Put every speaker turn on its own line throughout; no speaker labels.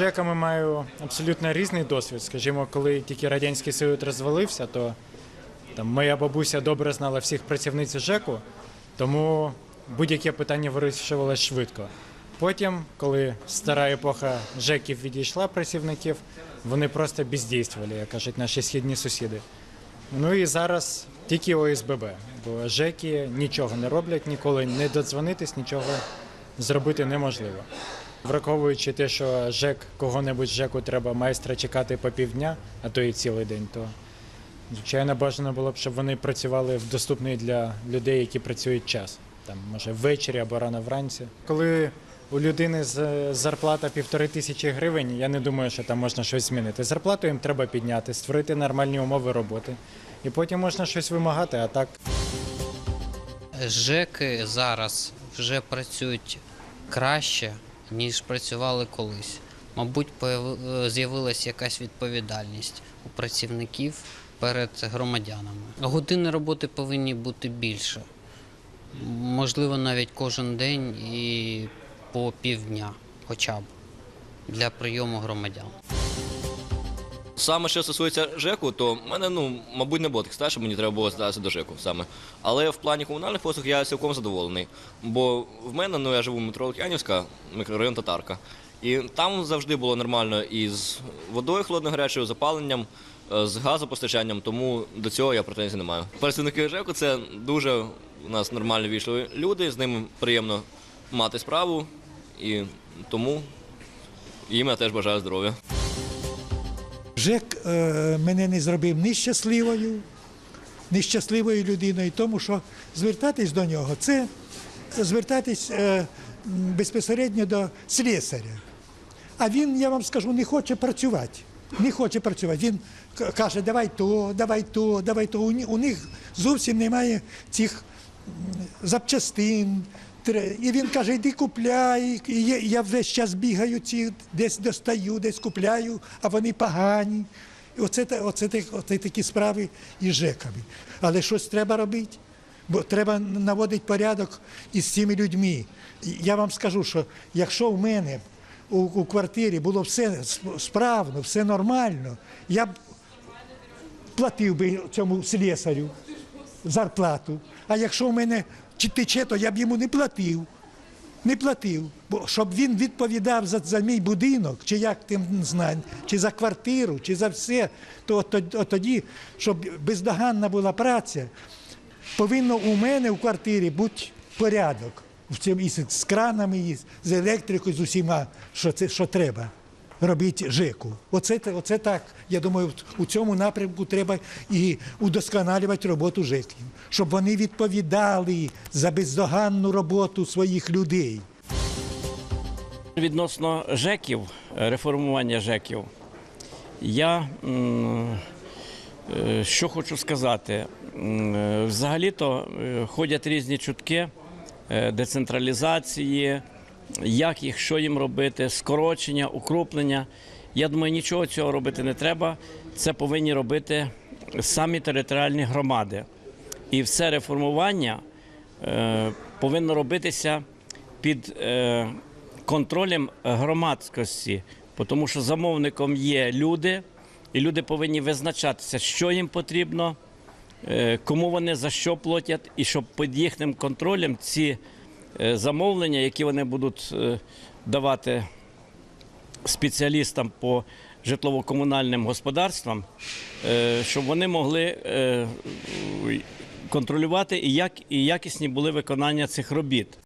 ЖЕКами маю абсолютно різний досвід. Скажімо, коли тільки Радянський Союз розвалився, то там моя бабуся добре знала всіх працівниць ЖЕКу, тому будь-яке питання вирішувалося швидко. Потім, коли стара епоха ЖЕКів відійшла працівників, вони просто бездійствували, як кажуть наші східні сусіди. Ну і зараз тільки ОСББ, бо ЖЕКи нічого не роблять, ніколи не додзвонитись, нічого зробити неможливо. Враховуючи те, що ЖЕК кого-небудь ЖЕКу треба майстра чекати по півдня, а то і цілий день, то звичайно бажано було б, щоб вони працювали в доступний для людей, які працюють час. Там, може, ввечері або рано вранці. Коли у людини з- зарплата півтори тисячі гривень, я не думаю, що там можна щось змінити. Зарплату їм треба підняти, створити нормальні умови роботи. І потім можна щось вимагати, а так
ЖЕКи зараз вже працюють краще, ніж працювали колись. Мабуть, з'явилася якась відповідальність у працівників перед громадянами. Години роботи повинні бути більше. Можливо, навіть кожен день і по півдня хоча б для прийому громадян.
Саме що стосується ЖЕКу, то в мене, ну, мабуть, не було так стає, що мені треба було здатися до ЖЕКу саме. Але в плані комунальних послуг я цілком задоволений. Бо в мене, ну я живу в метро Лук'янівська, мікрорайон Татарка. І там завжди було нормально і з водою холодно-гарячою, з опаленням, е, з газопостачанням, тому до цього я претензій не маю. Працівники ЖЕКу це дуже у нас нормальні війшли люди, з ними приємно мати справу, і тому їм я теж бажаю здоров'я.
ЖЕК е, мене не зробив ні щасливою, ні щасливою людиною, тому що звертатись до нього це звертатись е, безпосередньо до слесаря. А він, я вам скажу, не хоче працювати. Не хоче працювати. Він каже, давай то, давай то, давай то. У, них зовсім немає цих запчастин. І він каже, йди купляй. І я весь час бігаю, ці, десь достаю, десь купляю, а вони погані. І оце, оце, оце такі справи із ЖЕКами. Але щось треба робити. Бо треба наводити порядок із цими людьми. Я вам скажу, що якщо в мене у, у квартирі було все справно, все нормально, я б платив би цьому слесарю зарплату. А якщо в мене чи тече, то я б йому не платив. Не платив. Бо щоб він відповідав за, за мій будинок, чи як тим знаю, чи за квартиру, чи за все, то тоді, щоб бездоганна була праця, повинно у мене в квартирі бути порядок. В цьому і з кранами, і з електрикою, з усіма, що це що треба робити ЖЕКу. Оце, оце так. Я думаю, у цьому напрямку треба і удосконалювати роботу ЖЕКів, щоб вони відповідали за бездоганну роботу своїх людей.
Відносно ЖЕКів, реформування ЖЕКів, я е, що хочу сказати. Взагалі-то е, ходять різні чутки е, децентралізації, як їх, що їм робити, скорочення, укруплення. Я думаю, нічого цього робити не треба. Це повинні робити самі територіальні громади. І все реформування е, повинно робитися під е, контролем громадськості, тому що замовником є люди, і люди повинні визначатися, що їм потрібно, е, кому вони за що платять, і щоб під їхнім контролем ці замовлення, які вони будуть е, давати спеціалістам по житлово-комунальним господарствам, е, щоб вони могли е, контролювати і якісні були виконання цих робіт.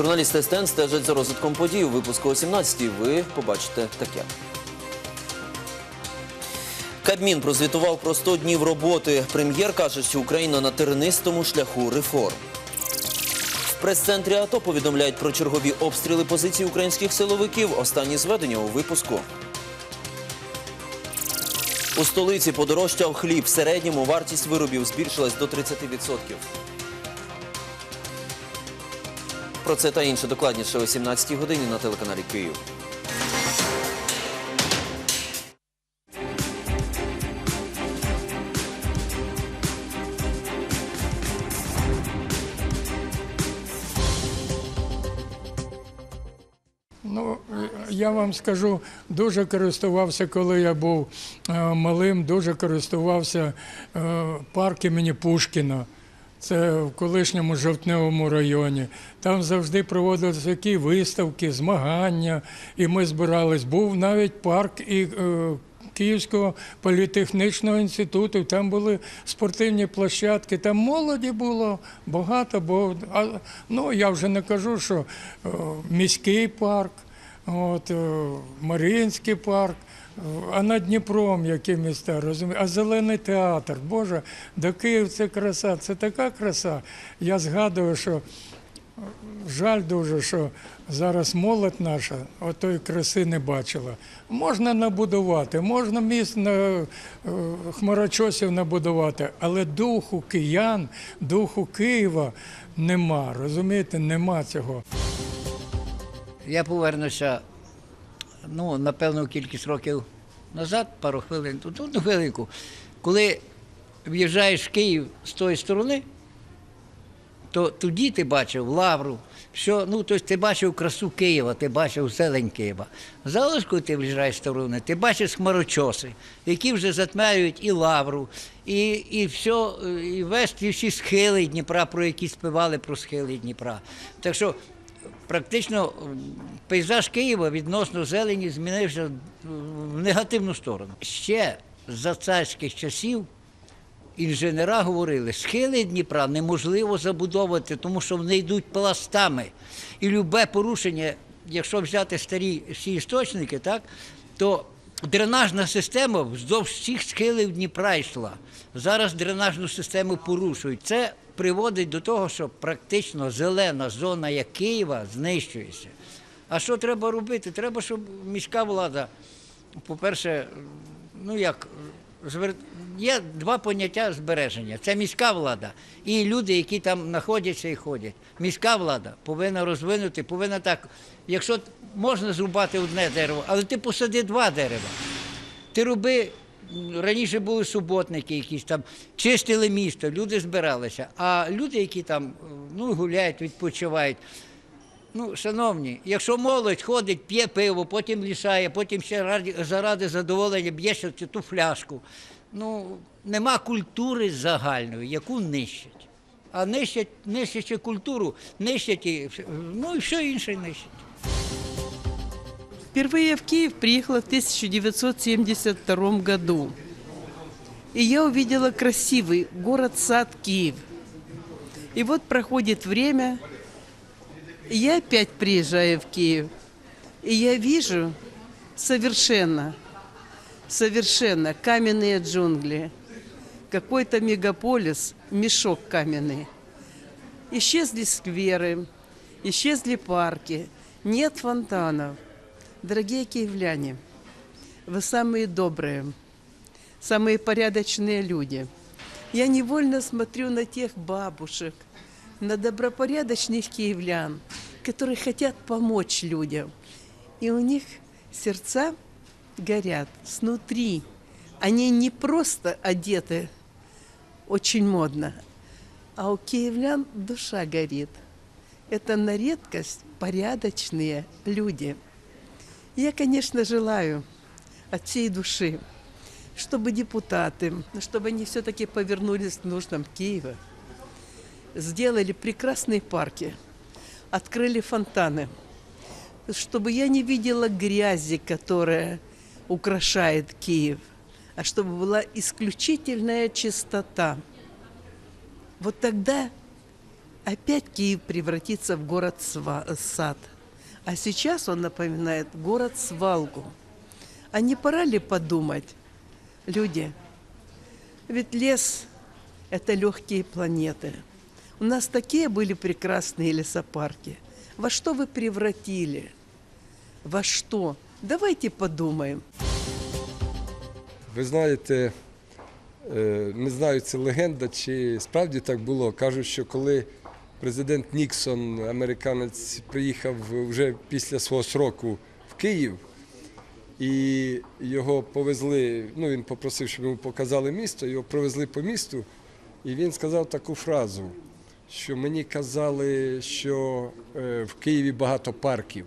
Журналісти СТН стежать за розвитком подій. У випуску о 17-й ви побачите таке. Кабмін прозвітував про 100 днів роботи. Прем'єр каже, що Україна на тернистому шляху реформ. В прес-центрі АТО повідомляють про чергові обстріли позицій українських силовиків. Останні зведення у випуску. У столиці подорожчав хліб. В середньому вартість виробів збільшилась до 30%. Про це та інше докладніше о 17 годині на телеканалі Київ.
Ну, я вам скажу, дуже користувався, коли я був е, малим, дуже користувався е, парк імені Пушкіна. Це в колишньому жовтневому районі. Там завжди проводилися такі виставки, змагання, і ми збирались. Був навіть парк і е, Київського політехнічного інституту. Там були спортивні площадки, там молоді було багато, бо ну я вже не кажу, що е, міський парк, от, е, Маріїнський парк. А над Дніпром які міста, розумієте? А зелений театр, Боже, до Київ це краса, це така краса. Я згадую, що Жаль дуже, що зараз молодь наша отої краси не бачила. Можна набудувати, можна міст на е, хмарочосів набудувати, але духу киян, духу Києва нема. Розумієте, нема цього.
Я повернуся, ну, напевно, кількість років назад, пару хвилин, тут одну хвилинку. Коли в'їжджаєш в Київ з тої сторони, то тоді ти бачив лавру, що, ну, тобто ти бачив красу Києва, ти бачив зелень Києва. Зараз, коли ти в'їжджаєш з сторони, ти бачиш хмарочоси, які вже затмяють і лавру, і, і все, і весь ті всі схили Дніпра, про які співали про схили Дніпра. Так що практично пейзаж Києва відносно зелені змінився в негативну сторону. Ще за царських часів інженера говорили, схили Дніпра неможливо забудовувати, тому що вони йдуть пластами. І любе порушення, якщо взяти старі всі істочники, так, то дренажна система вздовж всіх схилів Дніпра йшла. Зараз дренажну систему порушують. Це приводить до того, що практично зелена зона як Києва знищується. А що треба робити? Треба, щоб міська влада, по-перше, ну як, є два поняття збереження. Це міська влада і люди, які там знаходяться і ходять. Міська влада повинна розвинути, повинна так, якщо можна зрубати одне дерево, але ти посади два дерева. Ти роби, раніше були суботники якісь там, чистили місто, люди збиралися. А люди, які там ну, гуляють, відпочивають. Ну, шановні, якщо молодь ходить, п'є пиво, потім лишає, потім ще заради задоволення б'є ще ту фляжку. Ну, нема культури загальної, яку нищать. А нищать, нищачи культуру, нищать і, ну і все інше нищать.
Впервые в Киев приехала в 1972 году. И я увидела красивый город-сад Киев. И вот проходит время, я опять приезжаю в Киев. И я вижу совершенно, совершенно каменные джунгли. Какой-то мегаполис, мешок каменный. Исчезли скверы, исчезли парки, нет фонтанов. Дорогие киевляне, вы самые добрые, самые порядочные люди. Я невольно смотрю на тех бабушек, на добропорядочных киевлян, которые хотят помочь людям. И у них сердца горят снутри. Они не просто одеты очень модно, а у киевлян душа горит. Это на редкость порядочные люди. Я, конечно, желаю от всей души, чтобы депутаты, чтобы они все-таки повернулись к нуждам Киева, сделали прекрасные парки, открыли фонтаны, чтобы я не видела грязи, которая украшает Киев, а чтобы была исключительная чистота. Вот тогда опять Киев превратится в город-сад. А сейчас он напоминает город-свалку. А не пора ли подумать, люди, ведь лес – это легкие планеты. У нас такие были прекрасные лесопарки. Во что вы превратили? Во что? Давайте подумаем.
Ви знаєте, е, не знаю, це легенда, чи справді так було. Кажуть, що коли президент Ніксон, американець, приїхав вже після свого сроку в Київ, і його повезли, ну він попросив, щоб йому показали місто, його провезли по місту, і він сказав таку фразу, що мені казали, що е, в Києві багато парків,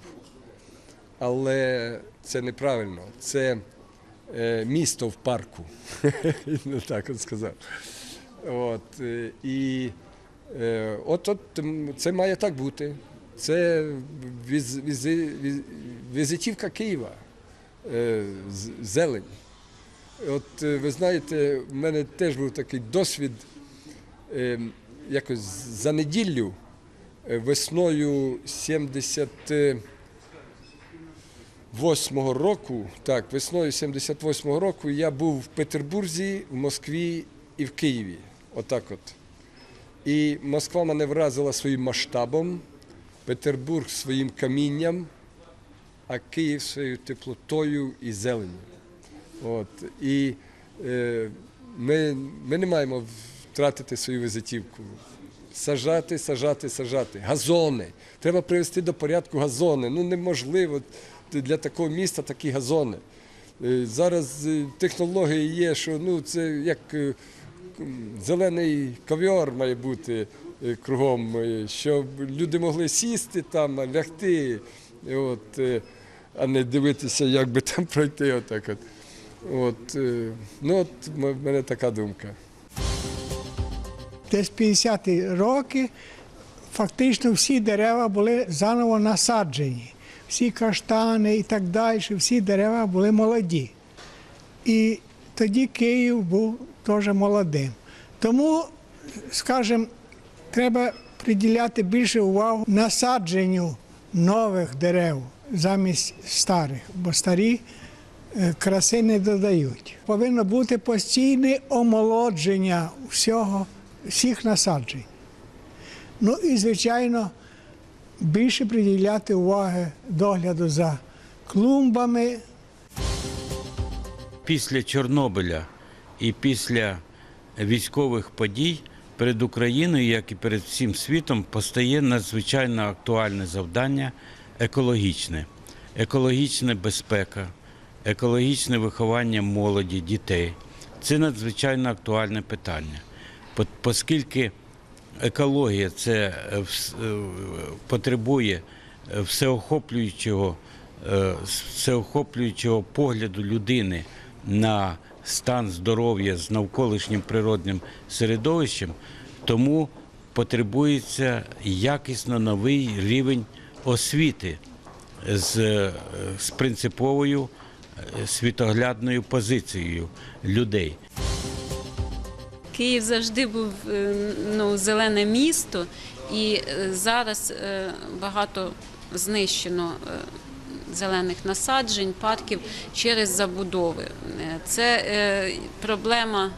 але це неправильно. Це е, місто в парку. Він так от сказав. От, е, і от, от це має так бути. Це віз, візи, віз, візитівка Києва, е, зелень. От е, ви знаєте, в мене теж був такий досвід е, якось за неділю е, весною 70. 78-го року, так, весною 78-го року я був в Петербурзі, в Москві і в Києві. Отак от. І Москва мене вразила своїм масштабом, Петербург своїм камінням, а Київ своєю теплотою і зеленню. От. І е, ми, ми не маємо втратити свою візитівку. Сажати, сажати, сажати. Газони. Треба привести до порядку газони. Ну неможливо для такого міста такі газони. Е, Зараз е, технології є, що ну, це як е, зелений ковьор має бути е, кругом, е, щоб люди могли сісти там, лягти, от, е, а не дивитися, як би там пройти. Отак от. От, ну, от в мене така думка.
Десь 50-ті роки фактично всі дерева були заново насаджені. Всі каштани і так далі, всі дерева були молоді. І тоді Київ був теж молодим. Тому, скажімо, треба приділяти більше увагу насадженню нових дерев замість старих, бо старі е, краси не додають. Повинно бути постійне омолодження всього, всіх насаджень. Ну і, звичайно, більше приділяти уваги догляду за клумбами,
після Чорнобиля і після військових подій перед Україною, як і перед всім світом, постає надзвичайно актуальне завдання екологічне, екологічна безпека, екологічне виховання молоді, дітей. Це надзвичайно актуальне питання, оскільки екологія це е, е, потребує е, всеохоплюючого, всеохоплюючого погляду людини на стан здоров'я з навколишнім природним середовищем, тому потребується якісно новий рівень освіти з, е, з принциповою е, світоглядною позицією людей.
Київ завжди був е, ну, зелене місто, і зараз багато знищено зелених насаджень, парків через забудови. Е, Це е, проблема.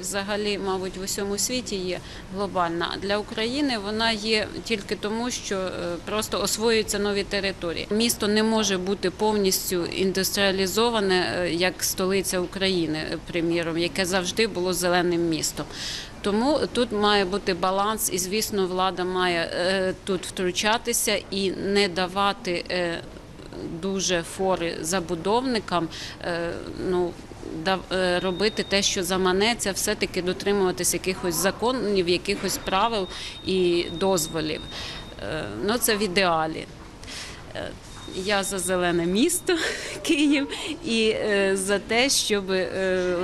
Взагалі, мабуть, в усьому світі є глобальна. Для України вона є тільки тому, що е, просто освоюються нові території. Місто не може бути повністю індустріалізоване, як столиця України, приміром, яке завжди було зеленим містом. Тому тут має бути баланс, і звісно, влада має тут втручатися і не давати дуже фори забудовникам. е, Ну е, робити те, що заманеться, все-таки дотримуватись якихось законів, якихось правил і дозволів. Е, Ну, це в ідеалі. Я за зелене місто Київ і за те, щоб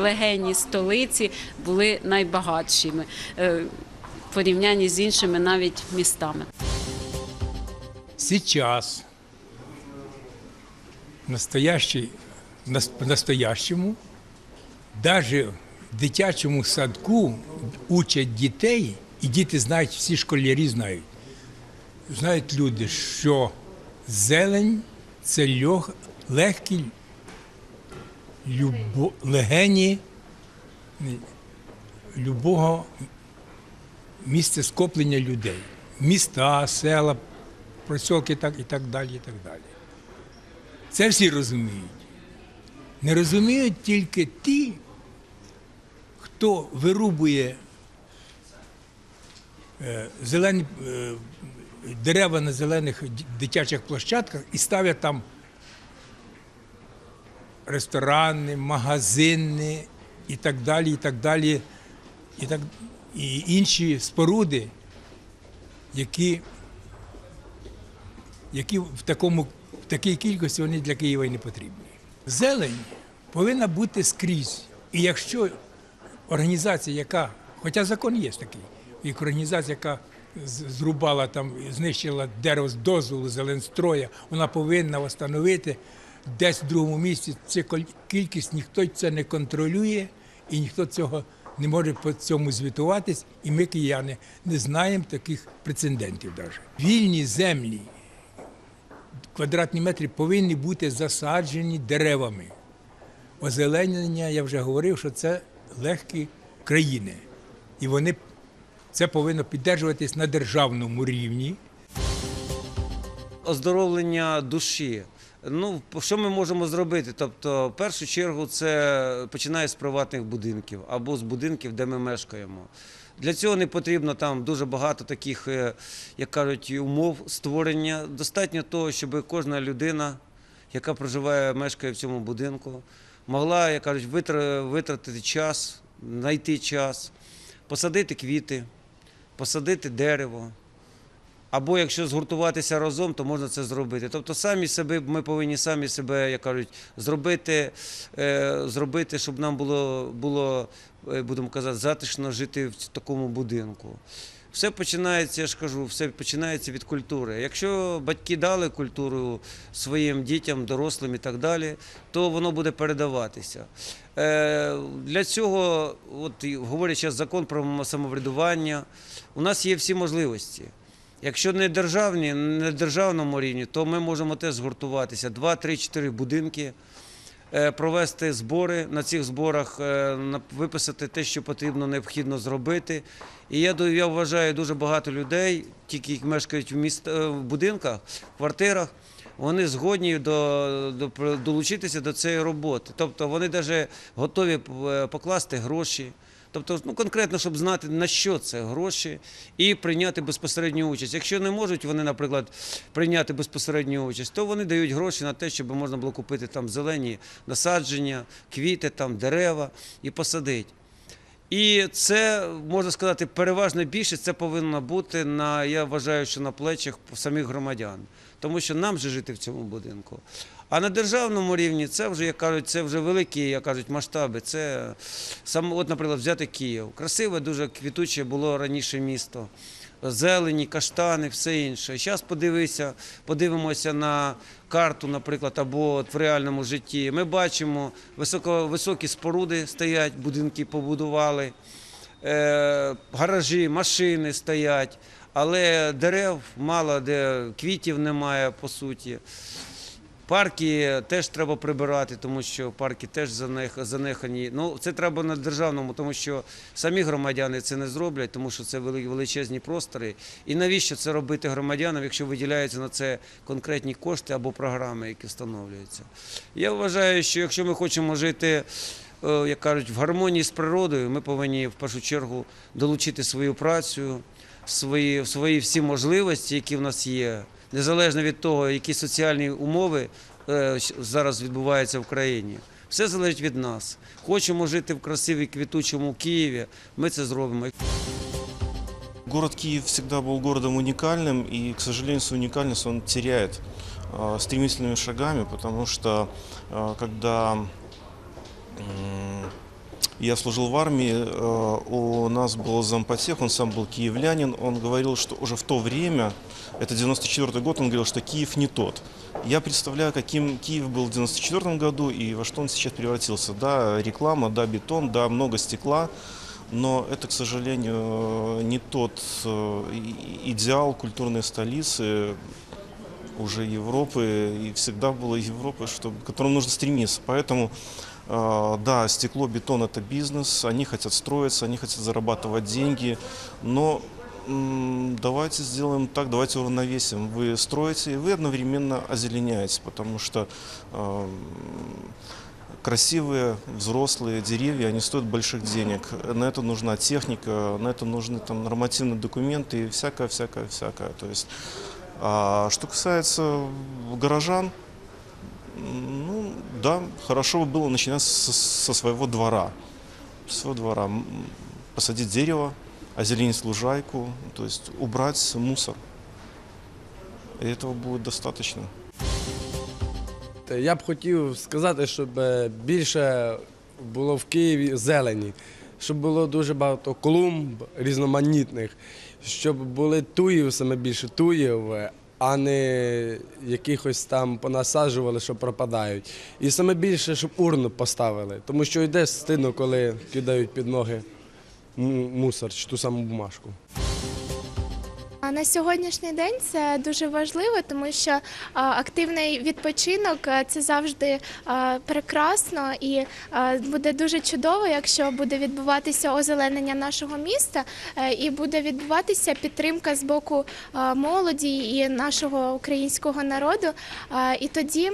легені столиці були найбагатшими в порівнянні з іншими навіть містами.
Сейчас, настоящий, нас- по-настоящему, даже в дитячому садку учать дітей, і діти знають, всі школярі знають. Знають люди, що зелень це льох, легкі любо, легені любого місця скоплення людей. Міста, села, просілки так, і так далі. і так далі. Це всі розуміють.
Не розуміють тільки ті, хто вирубує е, зелені е, дерева на зелених дитячих площадках і ставлять там ресторани, магазини і так далі, і так далі, і, так, і інші споруди, які, які в, такому, в такій кількості вони для Києва і не потрібні. Зелень повинна бути скрізь. І якщо організація, яка, хоча закон є такий, як організація, яка зрубала там, знищила дерево з дозволу зеленстроя, вона повинна встановити десь в другому місці цю кількість, ніхто це не контролює і ніхто цього не може по цьому звітуватись. І ми, кияни, не знаємо таких прецедентів. Навіть. Вільні землі, квадратні метри повинні бути засаджені деревами. Озеленення, я вже говорив, що це легкі країни. І вони це повинно підтримуватись на державному рівні.
оздоровлення душі. Ну, що ми можемо зробити? Тобто, в першу чергу, це починає з приватних будинків або з будинків, де ми мешкаємо. Для цього не потрібно там дуже багато таких, е, як кажуть, умов створення. Достатньо того, щоб кожна людина, яка проживає, мешкає в цьому будинку, могла, як кажуть, витратити час, знайти час, посадити квіти, посадити дерево. Або якщо згуртуватися разом, то можна це зробити. Тобто самі себе, ми повинні самі себе, як кажуть, зробити, е, зробити щоб нам було, було, е, будемо казати, затишно жити в такому будинку. Все починається, я ж кажу, все починається від культури. Якщо батьки дали культуру своїм дітям, дорослим і так далі, то воно буде передаватися. Е, Для цього, от говорячи закон про самоврядування, у нас є всі можливості. Якщо не державні, не державному рівні, то ми можемо теж згуртуватися. Два, три, чотири будинки, е, провести збори на цих зборах, е, виписати те, що потрібно, необхідно зробити. І я, я вважаю, дуже багато людей, тільки які мешкають в, міст, е, в будинках, в квартирах, вони згодні до, до, долучитися до цієї роботи. Тобто вони навіть готові покласти гроші. Тобто, ну конкретно, щоб знати на що це гроші, і прийняти безпосередню участь. Якщо не можуть вони, наприклад, прийняти безпосередню участь, то вони дають гроші на те, щоб можна було купити там зелені насадження, квіти, там дерева і посадити. І це можна сказати, переважно більшість це повинно бути на я вважаю, що на плечах самих громадян, тому що нам же жити в цьому будинку. А на державному рівні це вже як кажуть, це вже великі, як кажуть, масштаби. Це саме, от, наприклад, взяти Київ. Красиве, дуже квітуче було раніше місто. Зелені, каштани, все інше. Зараз подивися, подивимося на карту, наприклад, або в реальному житті. Ми бачимо високо, високі споруди стоять, будинки побудували, е, гаражі, машини стоять, але дерев мало, де квітів немає по суті. Парки теж треба прибирати, тому що парки теж занех- занехані. Ну, це треба на державному, тому що самі громадяни це не зроблять, тому що це вели- величезні простори. І навіщо це робити громадянам, якщо виділяються на це конкретні кошти або програми, які встановлюються? Я вважаю, що якщо ми хочемо жити, е, як кажуть, в гармонії з природою, ми повинні в першу чергу долучити свою працю, свої, свої всі можливості, які в нас є, незалежно від того, які соціальні умови е, щ- зараз відбуваються в країні. Все залежить від нас. Хочемо жити в красивій квітучому Києві, ми це зробимо.
Город Киев всегда был городом уникальным, и, к сожалению, свою уникальность он теряет э, стремительными шагами, потому что э, когда м, я служил в армии, э, у нас был зампотех, он сам был киевлянин, он говорил, что уже в то время, это 94 год, он говорил, что Киев не тот. Я представляю, каким Киев был в 94 году и во что он сейчас превратился. Да, реклама, да, бетон, да, много стекла, но это, к сожалению, не тот э, и- идеал культурной столицы уже Европы, и всегда было Европы, что, к которому нужно стремиться. Поэтому, э, да, стекло, бетон – это бизнес, они хотят строиться, они хотят зарабатывать деньги, но м, давайте сделаем так, давайте уравновесим. Вы строите, и вы одновременно озеленяете, потому что эм, красивые взрослые деревья, они стоят больших денег. На это нужна техника, на это нужны там нормативные документы и всякое, всякое, всякое. То есть, а что касается горожан, ну да, хорошо бы было начинать со, со своего двора. Со своего двора. М, Посадить дерево, озеленить лужайку, то есть убрать мусор. И этого будет достаточно.
Я б хотів сказати, щоб е, більше було в Києві зелені, щоб було дуже багато клумб різноманітних, щоб були туїв саме більше туїв, а не якихось там понасаджували, що пропадають. І саме більше, щоб урну поставили, тому що йде стидно, коли кидають під ноги мусор ту саму бумажку.
На сьогоднішній день це дуже важливо, тому що активний відпочинок це завжди прекрасно і буде дуже чудово, якщо буде відбуватися озеленення нашого міста е, і буде відбуватися підтримка з боку молоді і нашого українського народу. І тоді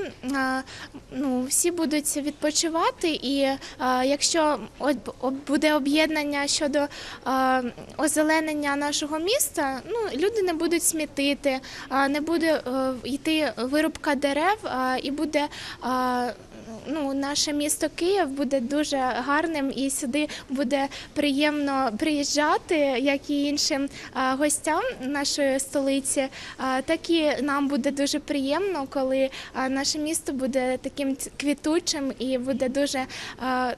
ну, всі будуть відпочивати, і якщо буде об'єднання щодо озеленення нашого міста, ну люди не будуть смітити, не буде е, йти вирубка дерев, і буде. Ну, наше місто Київ буде дуже гарним і сюди буде приємно приїжджати, як і іншим гостям нашої столиці. Так і нам буде дуже приємно, коли наше місто буде таким квітучим і буде дуже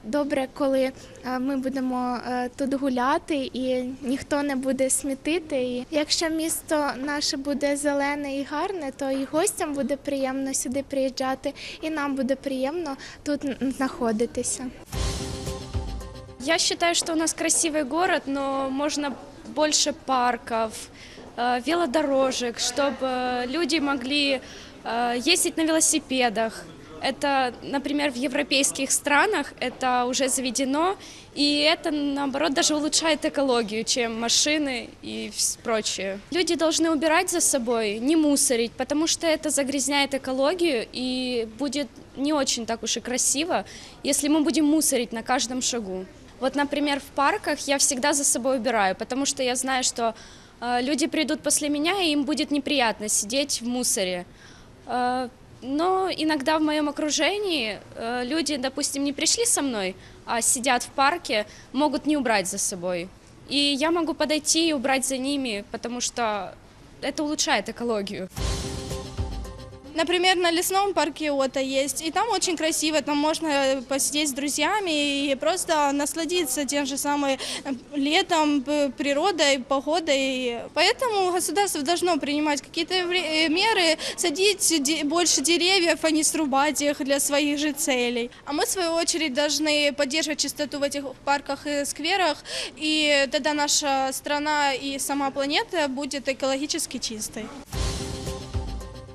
добре, коли ми будемо е, тут гуляти і ніхто не буде смітити. І якщо місто наше буде зелене і гарне, то і гостям буде приємно сюди приїжджати, і нам буде приємно тут н- знаходитися.
Я считаю, что у нас красивый город, но можно больше парков, э, велодорожек, чтобы люди могли э, ездить на велосипедах. Это, например, в европейских странах это уже заведено, и это, наоборот, даже улучшает экологию, чем машины и прочее. Люди должны убирать за собой, не мусорить, потому что это загрязняет экологию, и будет не очень так уж и красиво, если мы будем мусорить на каждом шагу. Вот, например, в парках я всегда за собой убираю, потому что я знаю, что э, люди придут после меня, и им будет неприятно сидеть в мусоре. Э, но иногда в моем окружении э, люди, допустим, не пришли со мной, а сидят в парке, могут не убрать за собой. И я могу подойти и убрать за ними, потому что это улучшает экологию.
Например, на лесном парке Ота есть, и там очень красиво, там можно посидеть с друзьями и просто насладиться тем же самым э, летом, п- природой, погодой. Поэтому государство должно принимать какие-то вре- э, меры, садить де- больше деревьев, а не срубать их для своих же целей. А мы, в свою очередь, должны поддерживать чистоту в этих парках и скверах, и тогда наша страна и сама планета будет экологически чистой.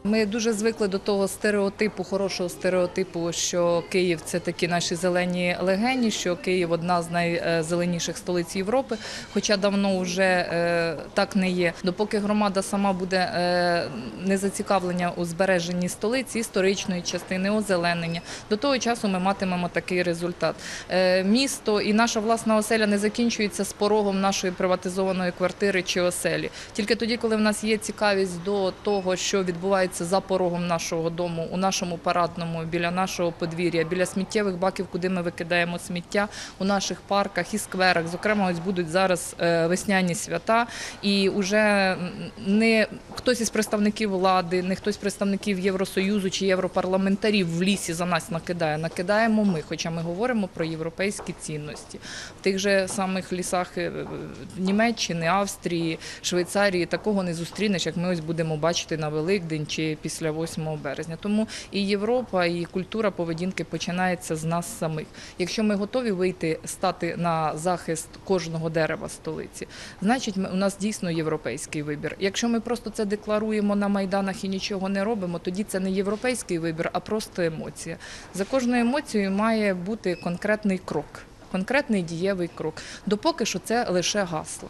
Ми дуже звикли до того стереотипу, хорошого стереотипу, що Київ це такі наші зелені легені, що Київ одна з найзеленіших столиць Європи. Хоча давно вже е, так не є. Допоки громада сама буде е, не зацікавлення у збереженні столиці, історичної частини, озеленення, до того часу ми матимемо такий результат. Е, Місто і наша власна оселя не закінчується з порогом нашої приватизованої квартири чи оселі. Тільки тоді, коли в нас є цікавість до того, що відбувається за порогом нашого дому, у нашому парадному, біля нашого подвір'я, біля сміттєвих баків, куди ми викидаємо сміття, у наших парках і скверах. Зокрема, ось будуть зараз е, весняні свята, і вже не хтось із представників влади, не хтось з представників Євросоюзу чи європарламентарів в лісі за нас накидає. Накидаємо ми, хоча ми говоримо про європейські цінності. В тих же самих лісах е, Німеччини, Австрії, Швейцарії такого не зустрінеш, як ми ось будемо бачити на Великдень чи після 8 березня. Тому і Європа, і культура поведінки починається з нас самих. Якщо ми готові вийти стати на захист кожного дерева столиці, значить у нас дійсно європейський вибір. Якщо ми просто це декларуємо на майданах і нічого не робимо, тоді це не європейський вибір, а просто емоція. За кожною емоцією має бути конкретний крок, конкретний дієвий крок, допоки що це лише гасло.